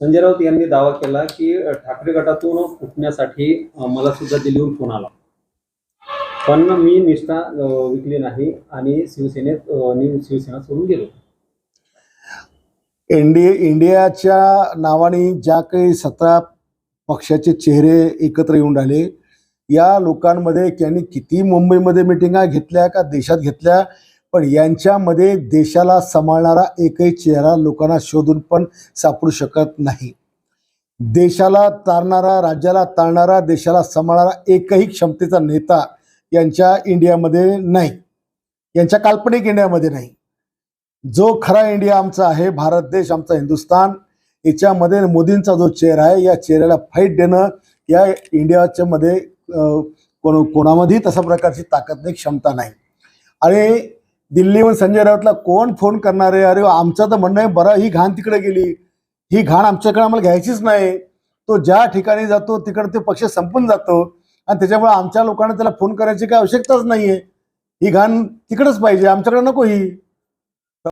संजय राऊत यांनी दावा केला की ठाकरे गटातून फुटण्यासाठी मला सुद्धा दिल्लीहून फोन आला. पण मी निष्ठा विकली नाही आणि शिवसेनेत मी शिवसेना सोडून गेलो. इंडिया इंडियाच्या नावाने ज्या काही सतरा पक्षाचे चेहरे एकत्र येऊन राहिले या लोकांमध्ये त्यांनी किती मुंबईमध्ये मिटिंगा घेतल्या का देशात घेतल्या पण यांच्यामध्ये देशाला सांभाळणारा एकही चेहरा लोकांना शोधून पण सापडू शकत नाही. देशाला तारणारा राज्याला तारणारा देशाला सांभाळणारा एकही क्षमतेचा नेता यांच्या इंडियामध्ये नाही. यांच्या काल्पनिक इंडियामध्ये नाही. जो खरा इंडिया आमचा आहे भारत देश आमचा हिंदुस्थान याच्यामध्ये मोदींचा जो चेहरा आहे या चेहऱ्याला फाईट देणं या इंडियाच्या मध्ये कोण कोणामध्येही तशा प्रकारची ताकद नाही क्षमता नाही. आणि दिल्लीहून संजय राऊतला कोण फोन करणार आहे? अरे आमचं तर म्हणणं आहे बरं ही घाण तिकडे गेली. ही घाण आमच्याकडे आम्हाला घ्यायचीच नाही. तो ज्या ठिकाणी जातो तिकडे ते पक्ष संपून जातो. आणि त्याच्यामुळे आमच्या लोकांना त्याला फोन करायची काही आवश्यकताच नाही आहे ही घाण तिकडंच पाहिजे. आमच्याकडे नको ही.